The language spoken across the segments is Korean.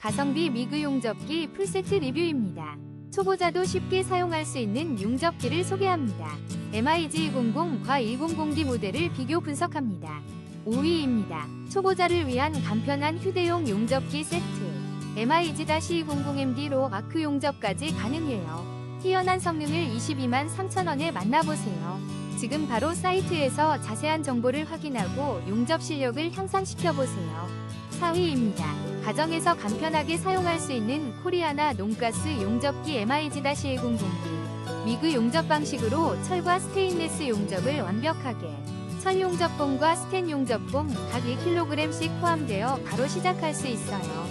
가성비 미그 용접기 풀세트 리뷰입니다. 초보자도 쉽게 사용할 수 있는 용접기를 소개합니다. MIG00과 100D 모델을 비교 분석합니다. 5위입니다. 초보자를 위한 간편한 휴대용 용접기 세트. MIG-00MD로 아크 용접까지 가능해요. 뛰어난 성능을 22만 3천원에 만나보세요. 지금 바로 사이트에서 자세한 정보를 확인하고 용접 실력을 향상시켜보세요. 4위입니다. 가정에서 간편하게 사용할 수 있는 코리아나 논가스 용접기 MIG-100D. 미그 용접 방식으로 철과 스테인레스 용접을 완벽하게 철 용접봉과 스텐 용접봉 각 2kg씩 포함되어 바로 시작할 수 있어요.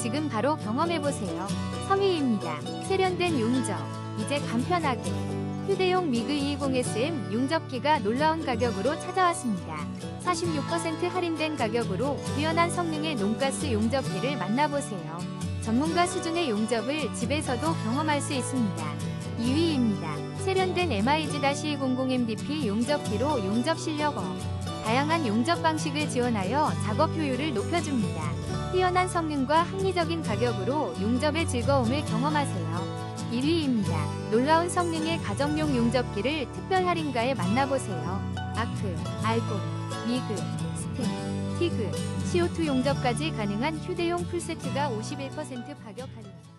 지금 바로 경험해보세요. 3위입니다. 세련된 용접. 이제 간편하게. 휴대용 미그 220SM 용접기가 놀라운 가격으로 찾아왔습니다. 46% 할인된 가격으로 뛰어난 성능의 논가스 용접기를 만나보세요. 전문가 수준의 용접을 집에서도 경험할 수 있습니다. 2위입니다. 세련된 MIG-00MDP 용접기로 용접 실력 업. 다양한 용접 방식을 지원하여 작업 효율을 높여줍니다. 뛰어난 성능과 합리적인 가격으로 용접의 즐거움을 경험하세요. 1위입니다. 놀라운 성능의 가정용 용접기를 특별 할인가에 만나보세요. 아크, 알곤, 미그, 스텐, 티그, CO2 용접까지 가능한 휴대용 풀세트가 51% 가격 할인.